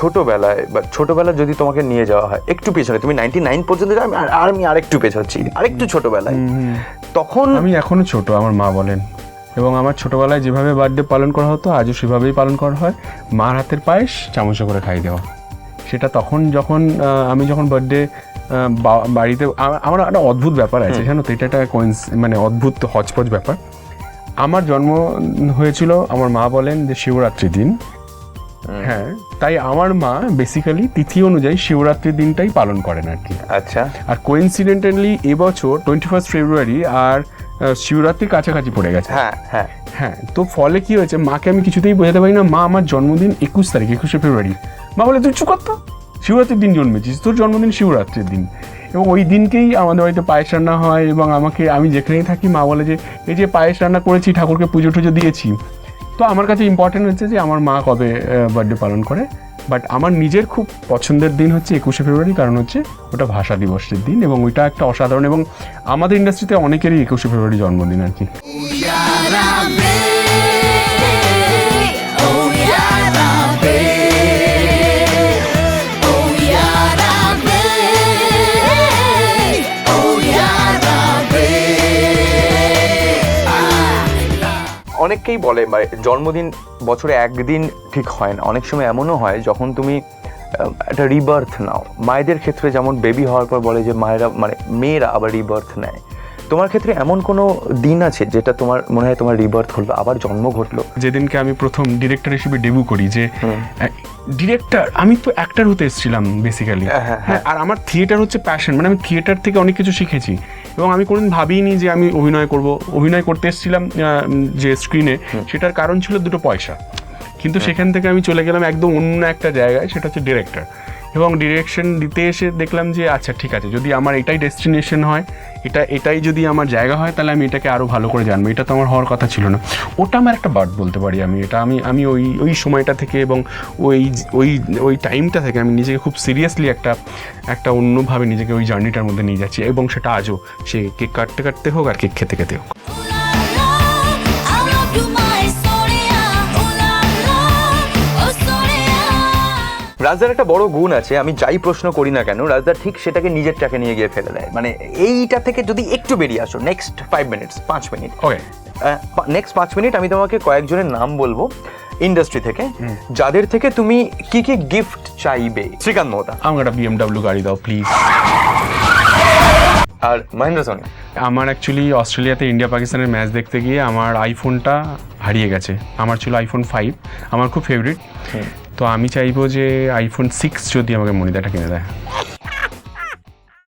ছোটবেলায় বা ছোটবেলায় যদি তোমাকে নিয়ে যাওয়া হয় একটু পেছনে তুমি নাইনটি নাইন পর্যন্ত যাও আমি আর- আমি আরেকটু পেছাচ্ছি আরেকটু ছোটবেলায়। তখন আমি এখনও ছোট আমার মা বলেন। এবং আমার ছোটবেলায় যেভাবে বার্থডে পালন করা হতো আজও সেভাবেই পালন করা হয়। মার হাতের পায়েস চামচে করে খাই দেওয়া। সেটা তখন যখন আমি যখন বার্থডে বাড়িতে আমার একটা অদ্ভুত ব্যাপার আছে জানো তো এটা একটা মানে অদ্ভুত হচপচ ব্যাপার। আমার জন্ম হয়েছিল আমার মা বলেন যে শিবরাত্রির দিন। হ্যাঁ তাই আমার মা বেসিক্যালি তিথি অনুযায়ী শিবরাত্রির দিনটাই পালন করেন আর কি। আচ্ছা। আর কোইন্সিডেন্টালি এবছর টোয়েন্টি ফার্স্ট ফেব্রুয়ারি আর শিবরাত্রির কাছাকাছি পড়ে গেছে। হ্যাঁ হ্যাঁ। হ্যাঁ তো ফলে কি হয়েছে মাকে আমি কিছুতেই বোঝাতে পারি না মা আমার জন্মদিন একুশ তারিখ একুশে ফেব্রুয়ারি মা বলে তুই চুপ কর তো শিবরাত্রির দিন জন্মেছিস তোর জন্মদিন শিবরাত্রির দিন। এবং ওই দিনকেই আমাদের বাড়িতে পায়েস রান্না হয় এবং আমাকে আমি যেখানেই থাকি মা বলে যে এই যে পায়েস রান্না করেছি ঠাকুরকে পুজো টুজো দিয়েছি তো আমার কাছে ইম্পর্টেন্ট হচ্ছে যে আমার মা কবে বার্থডে পালন করে। বাট আমার নিজের খুব পছন্দের দিন হচ্ছে একুশে ফেব্রুয়ারি, কারণ হচ্ছে ওটা ভাষা দিবসের দিন এবং ওইটা একটা অসাধারণ এবং আমাদের ইন্ডাস্ট্রিতে অনেকেরই একুশে ফেব্রুয়ারি জন্মদিন আর কি। অনেককেই বলে জন্মদিন বছরে একদিন ঠিক হয় না। অনেক সময় এমনও হয় যখন তুমি একটা রিবার্থ নাও। মায়েদের ক্ষেত্রে যেমন বেবি হওয়ার পর বলে যে মায়েরা মানে মেয়েরা আবার রিবার্থ নেয়। তোমার ক্ষেত্রে এমন কোনো দিন আছে যেটা তোমার মনে হয় তোমার রিবার্থ হলো আবার জন্ম ঘটলো? যেদিনকে আমি প্রথম ডিরেক্টর হিসেবে ডেবু করি যে ডিরেক্টর আমি তো অ্যাক্টার হতে এসেছিলাম বেসিক্যালি হ্যাঁ, হ্যাঁ, হ্যাঁ। আর আমার থিয়েটার হচ্ছে প্যাশন মানে আমি থিয়েটার থেকে অনেক কিছু শিখেছি। এবং আমি কোনোদিন ভাবিনি যে আমি অভিনয় করব। অভিনয় করতে এসেছিলাম যে স্ক্রিনে সেটার কারণ ছিল দুটো পয়সা। কিন্তু সেখান থেকে আমি চলে গেলাম একদম অন্য একটা জায়গায় সেটা হচ্ছে ডিরেক্টর এবং ডিরেকশন দিতে এসে দেখলাম যে আচ্ছা ঠিক আছে, যদি আমার এটাই ডেস্টিনেশন হয়, এটা, এটাই যদি আমার জায়গা হয়, তাহলে আমি এটাকে আরও ভালো করে জানব। এটা তো আমার হওয়ার কথা ছিল না। ওটা আমার একটা বার্ড বলতে পারি আমি। এটা আমি আমি ওই ওই সময়টা থেকে এবং ওই ওই ওই টাইমটা থেকে আমি নিজেকে খুব সিরিয়াসলি একটা একটা অন্যভাবে নিজেকে ওই জার্নিটার মধ্যে নিয়ে যাচ্ছি এবং সেটা আজও সে কেক কাটতে কাটতে হোক আর কেক খেতে খেতে হোক। রাজদার একটা বড় গুণ আছে আমি যাই প্রশ্ন করি না কেন রাজদার ঠিক সেটাকে নিজের ট্র্যাকে নিয়ে গিয়ে ফেলে দেয়। মানে এইটা থেকে যদি একটু বেরিয়ে আসো নেক্সট ফাইভ মিনিটস পাঁচ মিনিট নেক্সট পাঁচ মিনিট আমি তোমাকে কয়েকজনের নাম বলব ইন্ডাস্ট্রি থেকে যাদের থেকে তুমি কি কি গিফট চাইবে। শ্রীকান্ত মোহতা। আমাকে একটা বিএমডাব্লিউ গাড়ি দাও প্লিজ আর মহেন্দ্র সোনি। আমার অ্যাকচুয়ালি অস্ট্রেলিয়াতে ইন্ডিয়া পাকিস্তানের ম্যাচ দেখতে গিয়ে আমার আইফোনটা হারিয়ে গেছে। আমার ছিল আইফোন ফাইভ আমার খুব ফেভারিট তো আমি চাইব যে আইফোন সিক্স যদি আমাকে মনিদাটা কিনে দেয়।